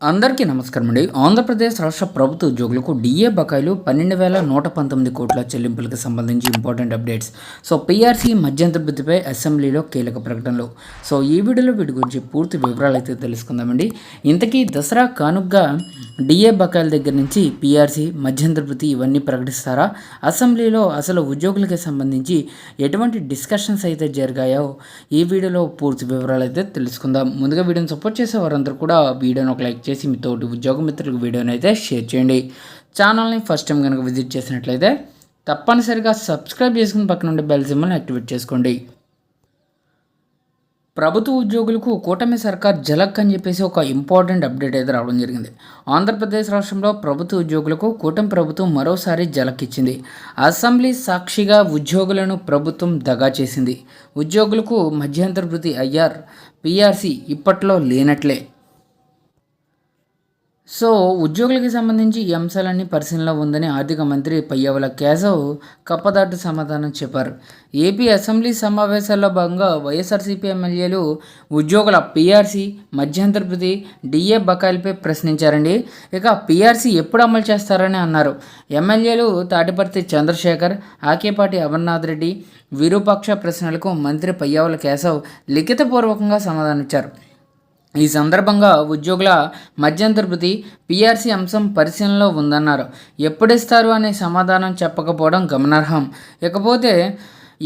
అందరికీ నమస్కారం అండి. ఆంధ్రప్రదేశ్ రాష్ట్ర ప్రభుత్వ ఉద్యోగులకు డిఏ బకాయిలు పన్నెండు వేల నూట పంతొమ్మిది కోట్ల చెల్లింపులకు సంబంధించి ఇంపార్టెంట్ అప్డేట్స్. సో పీఆర్సీ మధ్యంతర బుద్ధిపై అసెంబ్లీలో కీలక ప్రకటనలు. సో ఈ వీడియోలో వీటి గురించి పూర్తి వివరాలు అయితే తెలుసుకుందామండి ఇంతకీ దసరా కానుగ్గా డిఏ బకాయిల దగ్గర నుంచి పీఆర్సీ మధ్యంతర ఇవన్నీ ప్రకటిస్తారా? అసెంబ్లీలో అసలు ఉద్యోగులకి సంబంధించి ఎటువంటి డిస్కషన్స్ అయితే జరిగాయో ఈ వీడియోలో పూర్తి వివరాలు అయితే తెలుసుకుందాం. ముందుగా వీడియోని సపోర్ట్ చేసే వారందరూ కూడా వీడియోని ఒక లైక్ చేసి మీ తోటి ఉద్యోగ మిత్రులకు వీడియోని అయితే షేర్ చేయండి. ఛానల్ని ఫస్ట్ టైం కనుక విజిట్ చేసినట్లయితే తప్పనిసరిగా సబ్స్క్రైబ్ చేసుకుని పక్కన ఉండే బెల్ సింబల్ని యాక్టివేట్ చేసుకోండి. ప్రభుత్వ ఉద్యోగులకు కూటమి సర్కార్ జలక్ అని చెప్పేసి ఒక ఇంపార్టెంట్ అప్డేట్ అయితే రావడం జరిగింది. ఆంధ్రప్రదేశ్ రాష్ట్రంలో ప్రభుత్వ ఉద్యోగులకు కూటమి ప్రభుత్వం మరోసారి జలక్ ఇచ్చింది. అసెంబ్లీ సాక్షిగా ఉద్యోగులను ప్రభుత్వం దగా చేసింది. ఉద్యోగులకు మధ్యంతర వృత్తి ఐఆర్ పిఆర్సీ ఇప్పట్లో లేనట్లే. సో ఉద్యోగులకి సంబంధించి ఈ అంశాలన్నీ పరిశీలనలో ఉందని ఆర్థిక మంత్రి పయ్యవల కేశవ్ కప్పదాటు సమాధానం చెప్పారు. ఏపీ అసెంబ్లీ సమావేశాల్లో భాగంగా వైఎస్ఆర్సీపీ ఎమ్మెల్యేలు ఉద్యోగుల పీఆర్సీ మధ్యంతర డిఏ బకాయిలపై ప్రశ్నించారండి. ఇక పీఆర్సీ ఎప్పుడు అమలు చేస్తారని అన్నారు. ఎమ్మెల్యేలు తాటిపర్తి చంద్రశేఖర్ ఆకేపాటి అమర్నాథ్ రెడ్డి విరూపాక్ష ప్రశ్నలకు మంత్రి పయ్యవల కేశవ్ లిఖితపూర్వకంగా సమాధానించారు ఈ సందర్భంగా ఉద్యోగుల మధ్యంతర పీఆర్సీ అంశం పరిశీలనలో ఉందన్నారు. ఎప్పుడిస్తారు అనే సమాధానం చెప్పకపోవడం గమనార్హం. ఇకపోతే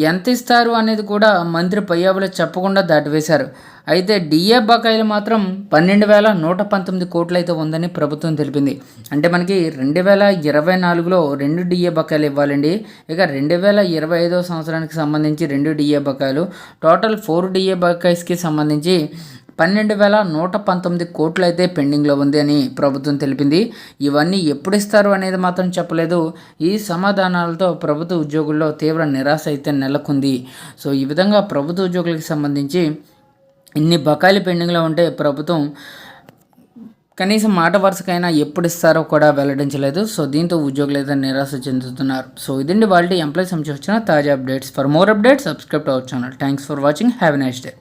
ఎంత ఇస్తారు అనేది కూడా మంత్రి పయ్యావులు చెప్పకుండా దాటివేశారు. అయితే డిఏ బకాయిలు మాత్రం పన్నెండు వేల నూట పంతొమ్మిది కోట్లయితే ఉందని ప్రభుత్వం తెలిపింది. అంటే మనకి రెండు వేల ఇరవై నాలుగులో రెండు డిఏ బకాయిలు ఇవ్వాలండి. ఇక రెండు వేల ఇరవై ఐదో సంవత్సరానికి సంబంధించి రెండు డిఏ బకాయిలు టోటల్ ఫోర్ డిఏ బకాయిస్కి సంబంధించి పన్నెండు వేల నూట పంతొమ్మిది కోట్లు అయితే పెండింగ్లో ఉంది అని ప్రభుత్వం తెలిపింది. ఇవన్నీ ఎప్పుడు ఇస్తారు అనేది మాత్రం చెప్పలేదు. ఈ సమాధానాలతో ప్రభుత్వ ఉద్యోగుల్లో తీవ్ర నిరాశ అయితే నెలకొంది. సో ఈ విధంగా ప్రభుత్వ ఉద్యోగులకు సంబంధించి ఇన్ని బకాయిలు పెండింగ్లో ఉంటే ప్రభుత్వం కనీసం మాట వరుసకైనా ఎప్పుడు ఇస్తారో కూడా వెల్లడించలేదు. సో దీంతో ఉద్యోగులు అయితే నిరాశ చెందుతున్నారు. సో ఇదండి వాళ్ళ ఎంప్లాయీస్ సంబంధించి వచ్చిన తాజా updates. For more updates subscribe our channel. Thanks for watching. Have nice day.